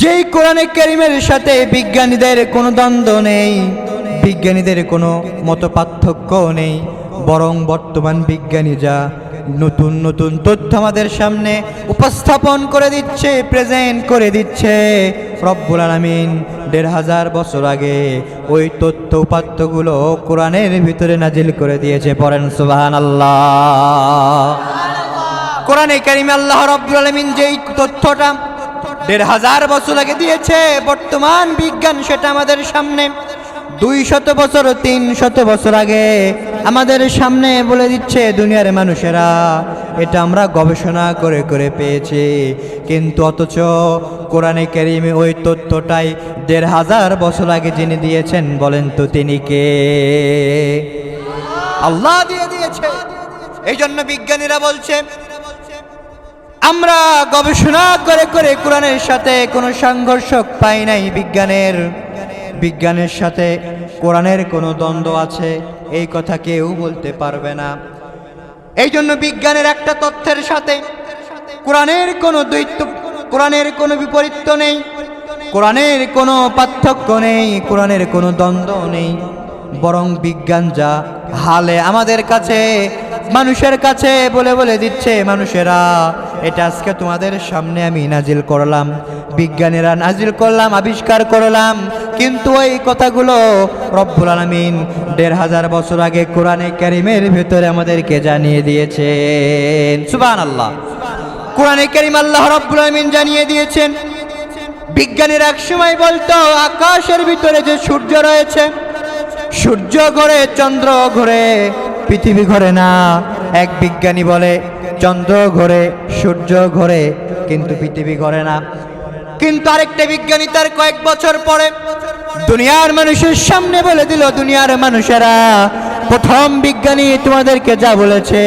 যেই কোরআনে কারিমের সাথে বিজ্ঞানীদের কোনো দ্বন্দ্ব নেই বিজ্ঞানীদের কোনো মত পার্থক্য নেই বরং বর্তমান বিজ্ঞানী যা নতুন নতুন তথ্য আমাদের সামনে উপস্থাপন করে দিচ্ছে প্রেজেন্ট করে দিচ্ছে রব্বুল আলামিন দেড় হাজার বছর আগে ওই তথ্য উপাত্তগুলো কোরআনের ভিতরে নাজিল করে দিয়েছে। পড়েন সুবাহান আল্লাহ কোরআনে কারিমে আল্লাহ রব্বুল আলামিন যেই তথ্যটা দেড় হাজার বছর আগে দিয়েছে বর্তমান বিজ্ঞান সেটা আমাদের সামনে। দুই শত বছর, তিন শত বছর আগে আমাদের সামনে বলে দিচ্ছে দুনিয়ার মানুষেরা, এটা আমরা গবেষণা করে করে পেয়েছি। কিন্তু অথচ কোরআনে কারিমে ওই তথ্যটাই দেড় হাজার বছর আগে যিনি দিয়েছেন, বলেন তো তিনি কে? আল্লাহ দিয়ে দিয়েছে। এই জন্য বিজ্ঞানীরা বলছে আমরা গবেষণা করে করে কোরআনের সাথে কোনো সংঘর্ষ পাই নাই বিজ্ঞানের। বিজ্ঞানের সাথে কোরআনের কোনো দ্বন্দ্ব আছে, এই কথা কেউ বলতে পারবে না। এই জন্য বিজ্ঞানের একটা তথ্যের সাথে কোরআনের কোনো দ্বৈত কোরআনের কোনো বিপরীত নেই, কোরআনের কোনো পার্থক্য নেই, কোরআনের কোনো দ্বন্দ্ব নেই। বরং বিজ্ঞান যা হালে আমাদের কাছে মানুষের কাছে বলে বলে দিচ্ছে মানুষেরা, এটা আজকে তোমাদের সামনে আমি নাজিল করলাম। বিজ্ঞানীরা নাজিল করলাম, আবিষ্কার করলাম। কিন্তু ওই কথাগুলো রব্বুল আলমিন দেড় হাজার বছর আগে কোরআনে কারিমের ভেতরে আমাদেরকে জানিয়ে দিয়েছেন। সুবান আল্লাহ কোরআনে কারিম আল্লাহ রব্বুল আলমিন জানিয়ে দিয়েছেন, বিজ্ঞানীরা এক সময় বলতো, আকাশের ভিতরে যে সূর্য রয়েছে, সূর্য ঘোরে, চন্দ্র ঘোরে পৃথিবী ঘরে না। এক বিজ্ঞানী বলে, চন্দ্র ঘরে, সূর্য ঘরে, কিন্তু পৃথিবী ঘরে না। কিন্তু আরেকটা বিজ্ঞানী তার কয়েক বছর পরে দুনিয়ার মানুষের সামনে বলে দিল, দুনিয়ার মানুষেরা, প্রথম বিজ্ঞানী তোমাদেরকে যা বলেছে,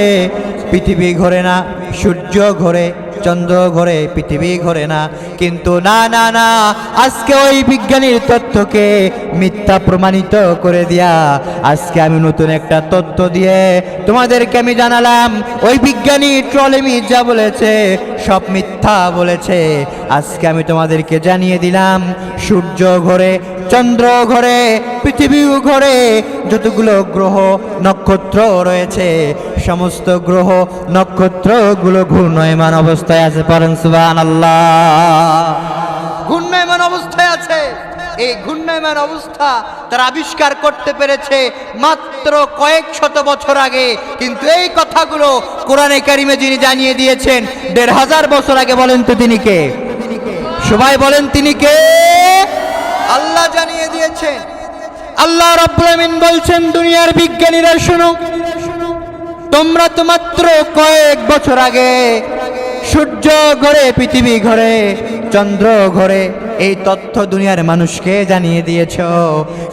পৃথিবী ঘরে না, সূর্য ঘোরে চন্দ্র ঘোরে, পৃথিবী ঘোরে না। কিন্তু না না না, আজকে ওই বিজ্ঞানীর তথ্যকে মিথ্যা প্রমাণিত করে দিয়া আজকে আমি নতুন একটা তথ্য দিয়ে তোমাদেরকে আমি জানালাম, ওই বিজ্ঞানী ট্রলেমি যা বলেছে, সব মিথ্যা বলেছে। আজকে আমি তোমাদেরকে জানিয়ে দিলাম, সূর্য ঘোরে চন্দ্র ঘোরে, পৃথিবীও ঘরে যতগুলো গ্রহ, নক্ষত্র রয়েছে, সমস্ত গ্রহ নক্ষত্রগুলো ঘূর্ণয়মান অবস্থায় আছে পরম সুবান আল্লাহ ঘূর্ণয়মান অবস্থায় আছে। এই ঘূর্ণয়মান অবস্থা তারা আবিষ্কার করতে পেরেছে মাত্র কয়েক শত বছর আগে। কিন্তু এই কথাগুলো কোরআনে কারিমে যিনি জানিয়ে দিয়েছেন, দেড় হাজার বছর আগে বলেন তো তিনি কে? সবাই বলেন তিনি কে? আল্লাহ জানিয়ে দিয়েছেন। আল্লাহ রাব্বুল আমিন বলছেন, দুনিয়ার বিজ্ঞানীরা শুনো, তোমরা তো মাত্র কয়েক বছর আগে সূর্য ঘরে, পৃথিবী ঘরে, চন্দ্র ঘরে এই তথ্য দুনিয়ার মানুষকে জানিয়ে দিয়েছ।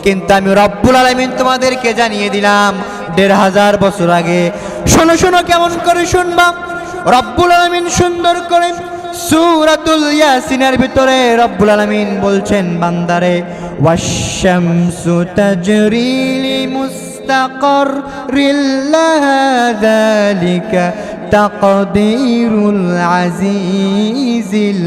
কিন্তু আমি রব্বুল আলমিন তোমাদেরকে জানিয়ে দিলাম, দেড় হাজার বছর আগে। শোনো শোনো, কেমন করে শুনবা। রব্বুল আলমিন সুন্দর করে সুরাতুল ইয়াসিনের ভিতরে রব্বুল আলামিন বলছেন বান্দারে ওয়াশামসু তাজরি লিমুস্তাকর রিল্লাহা যালিকা তাকদীরুল আজিজিল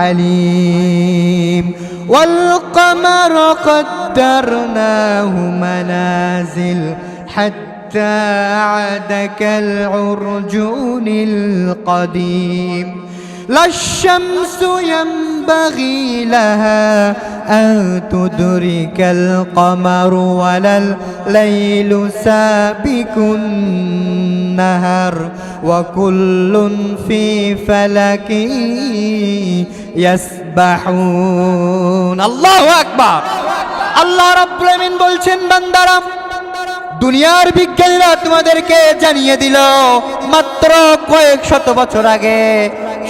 আলিম والقمر قدرناه منازل حتى عاد كالعرجون القديم لا الشمس ينبغي لها أن تدرك القمر ولا الليل سابق النهر وكل في فلك يسبحون الله أكبر আল্লাহ রাব্বুল আমিন বলছেন বান্দারা দুনিয়ার বিজ্ঞানীরা তোমাদেরকে জানিয়ে দিল মাত্র কয়েক শত বছর আগে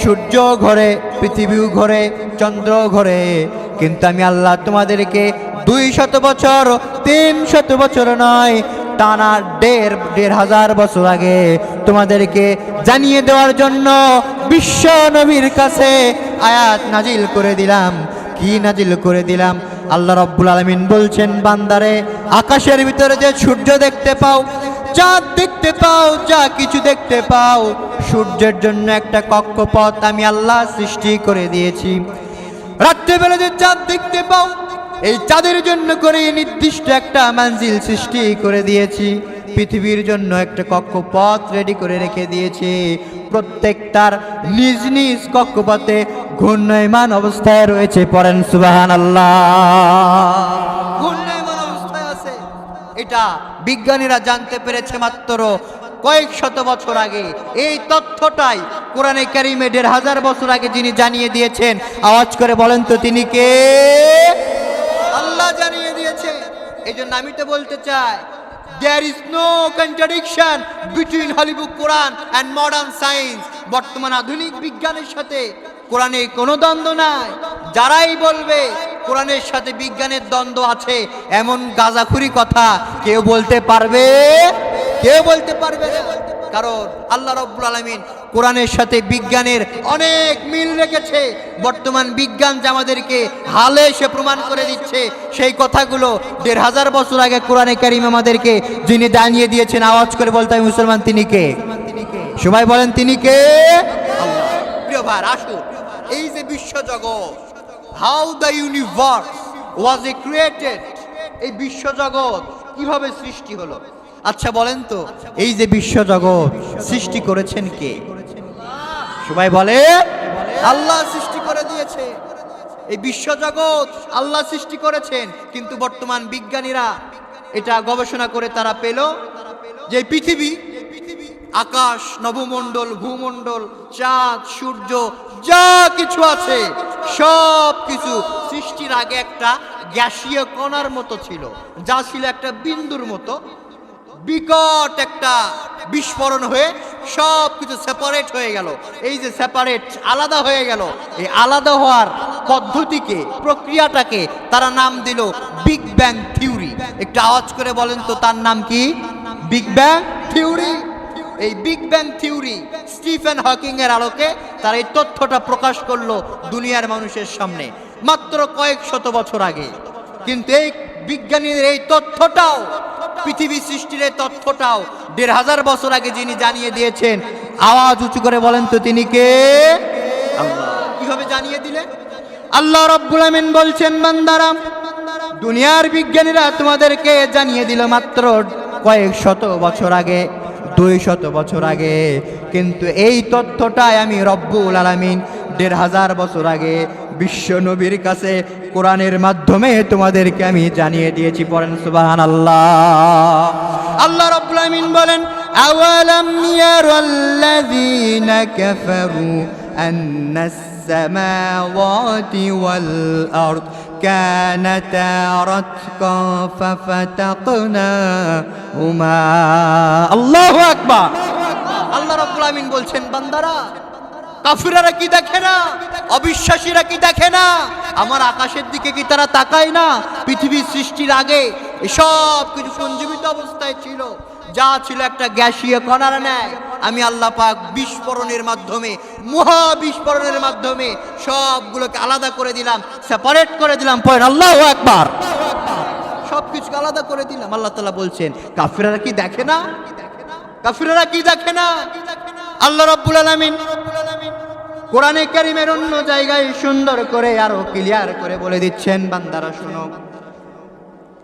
সূর্য ঘরে, পৃথিবীও ঘরে, চন্দ্র ঘরে। কিন্তু আমি আল্লাহ তোমাদেরকে দুই শত বছর, তিন শত বছর নয়, টানা দেড় দেড় হাজার বছর আগে তোমাদেরকে জানিয়ে দেওয়ার জন্য বিশ্ব নবীর কাছে আয়াত নাজিল করে দিলাম। কি নাজিল করে দিলাম? আল্লাহ রব্বুল আলমিন বলছেন, বান্দারে, আকাশের ভিতরে যে সূর্য দেখতে পাও চাঁদ দেখতে পাও, যা কিছু দেখতে পাও, সূর্যের জন্য একটা কক্ষপথ আমি আল্লাহ সৃষ্টি করে দিয়েছি। রাত্রি রাত্রে বেলা যে চাঁদ দেখতে পাও, এই চাঁদের জন্য করে নির্দিষ্ট একটা মানজিল সৃষ্টি করে দিয়েছি। পৃথিবীর জন্য একটা কক্ষপথ রেডি করে রেখে দিয়েছি। প্রত্যেকটার নিজ নিজ কক্ষপথে ঘূর্ণয়মান অবস্থায় রয়েছে পরেন সুবাহান আল্লাহ এটা বিজ্ঞানীরা জানতে পেরেছে মাত্র কয়েক শত বছর আগে। এই তথ্যটাই কোরআনে কারিমে দেড় হাজার বছর আগে যিনি জানিয়ে দিয়েছেন, আওয়াজ করে বলেন তো তিনি কে? আল্লাহ জানিয়ে দিয়েছে এই জন্য আমি তো বলতে চাই there is no contradiction between Holy Quran and modern science বর্তমান আধুনিক বিজ্ঞানের সাথে কোরআনে কোনো দ্বন্দ্ব নাই। যারাই বলবে কোরআনের সাথে বিজ্ঞানের দ্বন্দ্ব আছে, এমন গাজাখুরি কথা কেউ বলতে পারবে? কেউ বলতে পারবে কারণ আল্লাহ রব্বুল আলমিন কোরআনের সাথে বিজ্ঞানের অনেক মিল রেখেছে। বর্তমান বিজ্ঞান যে আমাদেরকে হালে সে প্রমাণ করে দিচ্ছে, সেই কথাগুলো দেড় হাজার বছর আগে কোরআনে কারিম আমাদেরকে যিনি দাঁড়িয়ে দিয়েছেন, আওয়াজ করে বলতে হয় মুসলমান তিনি কে? সবাই বলেন তিনি কে? প্রিয় ভাই, আসুন। এই যে বিশ্ব জগৎ how the universe was a created এই বিশ্ব জগৎ কীভাবে সৃষ্টি হলো? আচ্ছা বলেন তো, এই যে বিশ্ব জগৎ সৃষ্টি করেছেন কে? সবাই বলে, আল্লাহ সৃষ্টি করে দিয়েছে। এই বিশ্ব জগৎ আল্লাহ সৃষ্টি করেছেন, কিন্তু বর্তমান বিজ্ঞানীরা এটা গবেষণা করে তারা পেল যে পৃথিবী, আকাশ, নবমণ্ডল, ভূমণ্ডল, চাঁদ, সূর্য যা কিছু আছে, সব কিছু সৃষ্টির আগে একটা গ্যাসীয় কণার মতো ছিল, যা ছিল একটা বিন্দুর মতো। বিকট একটা বিস্ফোরণ হয়ে সব কিছু সেপারেট হয়ে গেল। এই যে সেপারেট আলাদা হয়ে গেল। এই আলাদা হওয়ার পদ্ধতিকে, প্রক্রিয়াটাকে তারা নাম দিল বিগ ব্যাং থিওরি একটু আওয়াজ করে বলেন তো, তার নাম কি? বিগ ব্যাং থিওরি এই big bang theory Stephen Hawking এর আলোকে তারা এই তথ্যটা প্রকাশ করল দুনিয়ার মানুষের সামনে, মাত্র কয়েক শত বছর আগে। কিন্তু এই বিজ্ঞানীদের এই তথ্যটাও, পৃথিবী সৃষ্টির এই তথ্যটাও দেড় হাজার বছর আগে যিনি জানিয়ে দিয়েছেন, আওয়াজ উঁচু করে বলেন তো তিনি কে? কীভাবে জানিয়ে দিলেন? আল্লাহ রব্বুল আমিন বলছেন, বান্দারা, দুনিয়ার বিজ্ঞানীরা তোমাদেরকে জানিয়ে দিল মাত্র কয়েক শত বছর আগে। দুই শত বছর আগে কিন্তু এই তথ্যটাই আমি রব্বুল আলামিন দেড় হাজার বছর আগে বিশ্ব নবীর কাছে কোরআনের মাধ্যমে তোমাদেরকে আমি জানিয়ে দিয়েছি পড়েন সুবাহান আল্লাহ আল্লাহ রব্বুল আমিন বলেন আওয়ালাম ইয়ারাল্লাযীনা কাফারু আন্নাস السماوات والأرض كانتا رتقا ففتقناهما الله أكبر আল্লাহ রাব্বুল আমিন বলছেন বান্দারা কাফিরারা কি দেখে না অবিশ্বাসীরা কি দেখে না আমার আকাশের দিকে কি তারা তাকায় না পৃথিবীর সৃষ্টির আগে এসব কিছু সঞ্জীবিত অবস্থায় ছিল যা ছিল একটা গ্যাসীয় কণার ন্যায়, আমি আল্লাহ পাক বিস্ফোরণের মাধ্যমে, মহা বিস্ফোরণের মাধ্যমে সবগুলোকে আলাদা করে দিলাম সেপারেট করে দিলাম। পয়েন্ট আল্লাহ একবার সব কিছুকে আলাদা করে দিলাম। আল্লাহ তালা বলছেন, কাফিরারা কি দেখে না? কাফিরারা কি দেখে না? আল্লাহ রব্বুল আলামিন কোরআনে কারিমের অন্য জায়গায় সুন্দর করে আরও ক্লিয়ার করে বলে দিচ্ছেন, বান্দারা শুনো।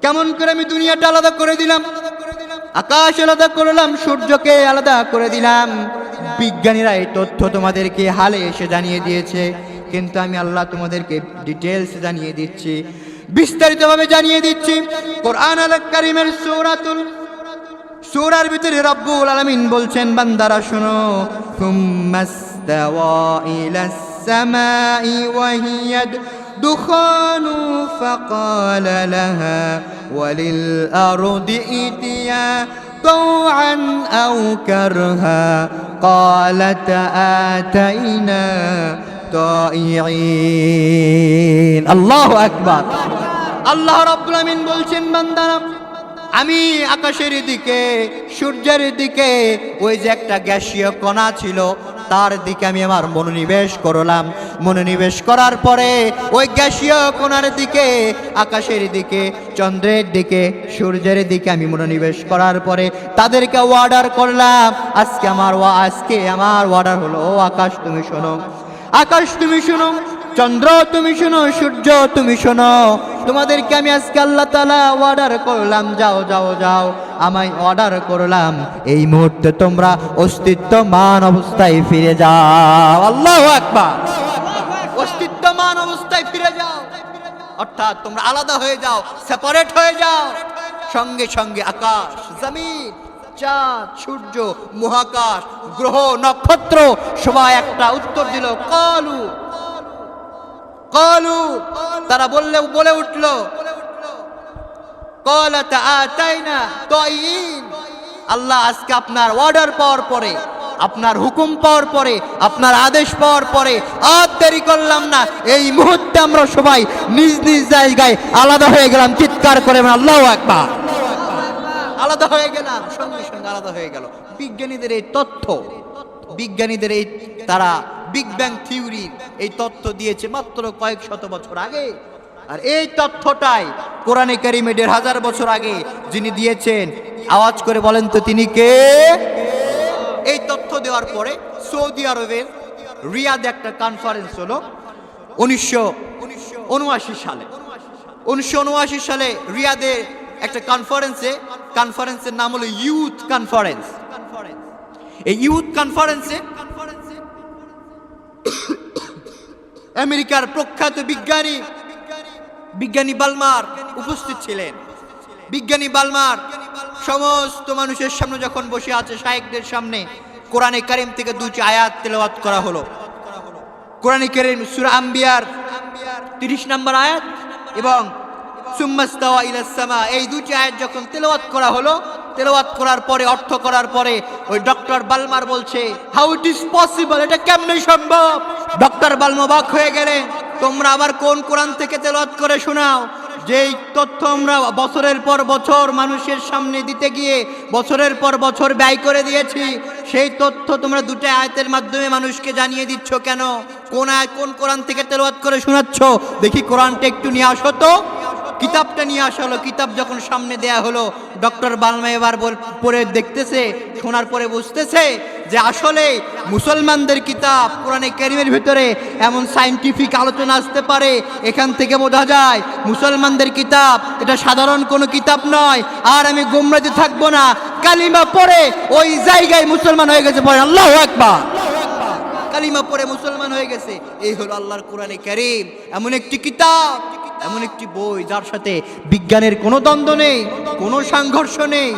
কেমন করে আমি দুনিয়াটা আলাদা করে দিলাম? আকাশ আলাদা করলাম, সূর্যকে আলাদা করে দিলাম। বিজ্ঞানীরা এই তথ্য তোমাদেরকে হালে এসে জানিয়ে দিয়েছে, কিন্তু আমি আল্লাহ তোমাদেরকে ডিটেলস জানিয়ে দিচ্ছি, বিস্তারিতভাবে জানিয়ে দিচ্ছি। কোরআন আল কারিমের সূরাতুল, সূরার ভিতরে রব্বুল আলামিন বলছেন, বান্দারা শোনো হিয়া دخان فقال لها وللأرض ائتيا طوعا أو كرها قالت آتينا طائعين الله أكبر আল্লাহ রব্বুল আমিন বলছেন বান্দারা আমি আকাশের দিকে সূর্যের দিকে ওই যে একটা গ্যাসীয় কণা ছিল তার দিকে আমি আমার মনোনিবেশ করলাম। মনোনিবেশ করার পরে ওই গ্যাসীয় কোনার দিকে, আকাশের দিকে, চন্দ্রের দিকে, সূর্যের দিকে আমি মনোনিবেশ করার পরে তাদেরকে অর্ডার করলাম। আজকে আমার আজকে আমার অর্ডার হলো, ও আকাশ তুমি শোনো। আকাশ তুমি শোনো। চন্দ্র, তুমি শোনো, সূর্য, তুমি শোনো। তোমাদেরকে আমি আজকে আল্লাহ তালা অর্ডার করলাম, যাও যাও যাও। আমায় অর্ডার করলাম, এই মুহূর্তে তোমরা অস্তিত্বমান অবস্থায় ফিরে যাও। আল্লাহ আকবার। অস্তিত্বমান অবস্থায় ফিরে যাও। অর্থাৎ তোমরা আলাদা হয়ে যাও সেপারেট হয়ে যাও। সঙ্গে সঙ্গে আকাশ, জমিন, চাঁদ, সূর্য, মহাকাশ, গ্রহ, নক্ষত্র, সবাই একটা উত্তর দিল, কালু কালু তারা বললে বলে উঠল আল্লাহ আজকে আপনার অর্ডার পাওয়ার পরে, আপনার হুকুম পাওয়ার পরে, আপনার আদেশ পাওয়ার পরে আর দেরি করলাম না। এই মুহূর্তে আমরা সবাই নিজ নিজ জায়গায় আলাদা হয়ে গেলাম, চিৎকার করে আল্লাহ একবার আলাদা হয়ে গেলাম, সঙ্গে সঙ্গে আলাদা হয়ে গেল। বিজ্ঞানীদের এই তথ্য, বিজ্ঞানীদের এই তারা বিগ ব্যাং থিওরি এই তথ্য দিয়েছে মাত্র কয়েক শত বছর আগে। আর এই তথ্যটাই কোরআনে কারিমে দেড় হাজার বছর আগে যিনি দিয়েছেন, আওয়াজ করে বলেন তো তিনি কে? এই তথ্য দেওয়ার পরে সৌদি আরবের রিয়াদ একটা কনফারেন্স হলো উনিশশো উনআশি সালে। উনিশশো উনআশি সালে রিয়াদে একটা কনফারেন্সে কনফারেন্সের নাম হলো ইউথ কনফারেন্স এই ইউথ কনফারেন্সে আমেরিকার প্রখ্যাত বিজ্ঞানী বিজ্ঞানী বালমার উপস্থিত ছিলেন। বিজ্ঞানী বালমার সমস্ত মানুষের সামনে যখন বসে আছে শায়েকদের সামনে কোরআনে কারিম থেকে দুটি আয়াত তেলাওয়াত করা হলো। কোরআনে কারিম সূরা আম্বিয়ার 30 নম্বর আয়াত এবং সুম্মাস্তাওয়া ইলাস সামা, এই দুটি আয়াত যখন তেলাওয়াত করা হলো, তেলাওয়াত করার পরে, অর্থ করার পরে, ওই ডক্টর বালমার বলছে হাউ ইট ইজ পসিবল এটা কেমনে সম্ভব? ডক্টর বালমবাক হয়ে গেলে তোমরা আবার কোন কোরআন থেকে তেলত করে শোনাও? যেই তথ্য আমরা বছরের পর বছর মানুষের সামনে দিতে গিয়ে বছরের পর বছর ব্যয় করে দিয়েছি, সেই তথ্য তোমরা দুটো আয়তের মাধ্যমে মানুষকে জানিয়ে দিচ্ছ কেন? কোন আয় কোন কোরআন থেকে তেলবাদ করে শোনাচ্ছ? দেখি কোরআনটা একটু নিয়ে আসো তো। কিতাবটা নিয়ে আসা হলো। কিতাব যখন সামনে দেয়া হলো, ডক্টর বালমা এবার পড়ে দেখতেছে, শোনার পরে বুঝতেছে যে আসলে মুসলমানদের কিতাব কোরআনে কারিমের ভিতরে এমন সাইন্টিফিক আলোচনা আসতে পারে, এখান থেকে বোঝা যায় মুসলমানদের কিতাব এটা সাধারণ কোনো কিতাব নয়, আর আমি গোমরাতে থাকব না। কালিমা পড়ে ওই জায়গায় মুসলমান হয়ে গেছে পরে আল্লাহ একবার কালিমা পড়ে মুসলমান হয়ে গেছে, এই হলো আল্লাহর কোরআনে কারিম। এমন একটি কিতাব এমন একটি বই যার সাথে বিজ্ঞানের কোনো দ্বন্দ্ব নেই কোনো সংঘর্ষ নেই।